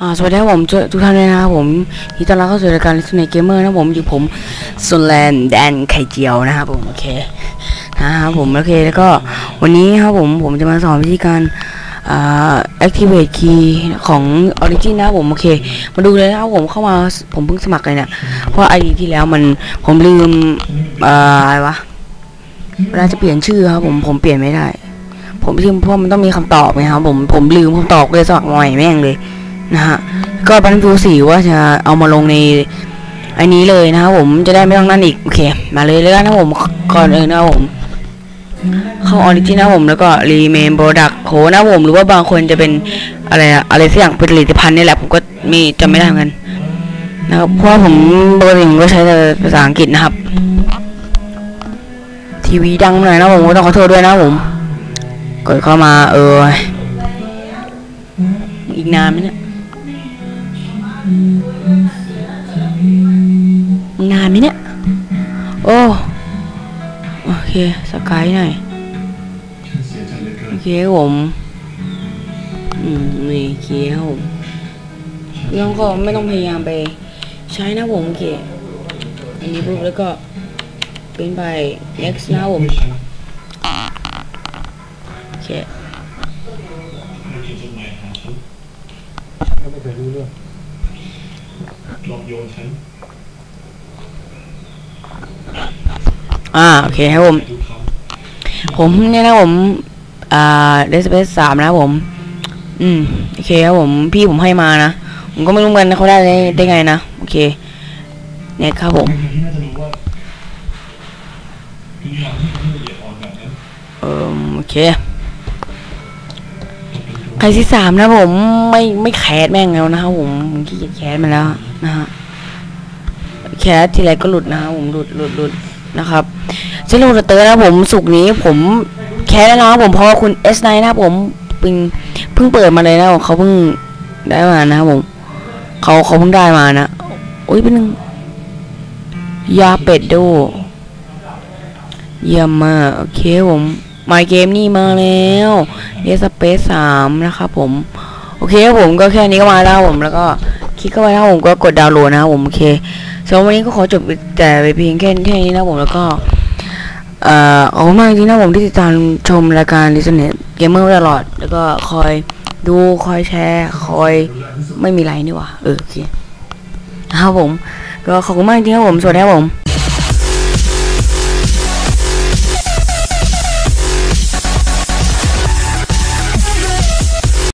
อ่าสวัสดีครับผมทุกท่านเลยนะครับผมยินดีต้อนรับเข้าสู่รายการลิสเนเกมเมอร์นะครับผมอยู่ผมสุนแลนแดนไข่เจียวนะครับผมโอเคนะครับผมโอเคแล้วก็วันนี้ครับผมผมจะมาสอนวิธีการอ่า activate key ของ origin นะครับผมโอเค มาดูเลยนะครับผมเข้ามาผมเพิ่งสมัครเลยเนี่ยเพราะ ID ที่แล้วมันผมลืมอ่าอะไรวะเวลาจะเปลี่ยนชื่อครับผมผมเปลี่ยนไม่ได้ ผมพิมเพราะมันต้องมีคำตอบไงครับผมผมลืมคำตอบเลยสมัครใหม่แม่งเลย นะฮะก็บันฟิวสีว่าจะเอามาลงในอันนี้เลยนะครับผมจะได้ไม่ต้องนั่นอีกโอเค มาเลยแล้วกันนะผมก่อนอื่นะผม เข้าออริจินนะผมแล้วก็รีเมนโปรดักโหนะผมหรือว่าบางคนจะเป็นอะไรอะไรสักอย่างผลิตภัณฑ์นี่แหละผมก็มีจำไม่ได้เหมือนกันนะครับเพราะผมปกติผมก็ใช้แต่ภาษาอังกฤษนะครับ ทีวีดังหน่อยนะผมก็ต้องขอโทษด้วยนะผมกดเข้ามาเอออีกนานไหมเนี่ย นานไหมเนี่ย โอ้ โอเค สกายหน่อย โอเคผมอืมนี่เคครับผมเรื่องก็ไม่ต้องพยายามไป ใช้นะผมโอเคอันนี้ปุ๊บแล้วก็เป็นไป next นะผมโอเคไม่เคยรู้เรื่องหลอกโยนฉัน อ่าโอเคครับผม ผมเนี่ยนะผมอ่าเดสเปสสามนะผม อืมโอเคครับผมพี่ผมให้มานะผมก็ไม่รู้เหมือนกันนะเขาได้ได้ไงนะโอเค เนี่ยครับผมเออโอเคใครที่สามนะผมไม่ไม่แคสแม่งแล้วนะครับผมผมขี้เกียจแคสมันแล้วนะฮะแคสทีไรก็หลุดนะครับผมหลุดหลุดหลุด นะครับเซลล์เตอร์นะผมสุกนี้ผมแคสแล้วนะผมเพราะคุณเอสไนนะผมเพิ่งเพิ่งเปิดมาเลยนะเขาเพิ่งได้มานะผมเขาเขาเพิ่งได้มานะโอ้ยเป็นหนึ่งยาเป็ดโดเยี่ยมมากโอเคผมมาเกมนี่มาแล้วเดสเปซสามนะครับผม โอเคผมก็แค่นี้ก็มาแล้วผมแล้วก็คลิกเข้าไปแล้วผมก็กดดาวน์โหลดนะครับผมโอเค สำหรับวันนี้ก็ขอจบแต่ไปเพียงแค่แค่นี้นะผมแล้วก็เอ่อขอบคุณมากจริงๆนะผมที่ติดตามชมรายการดิสเน็ตเกมเมอร์ตลอด แล้วก็คอยดูคอยแชร์คอยไม่มีไรนี่หว่าเออโอเคนะครับผม ก็ขอบคุณมากจริงๆครับผม สวัสดีครับผม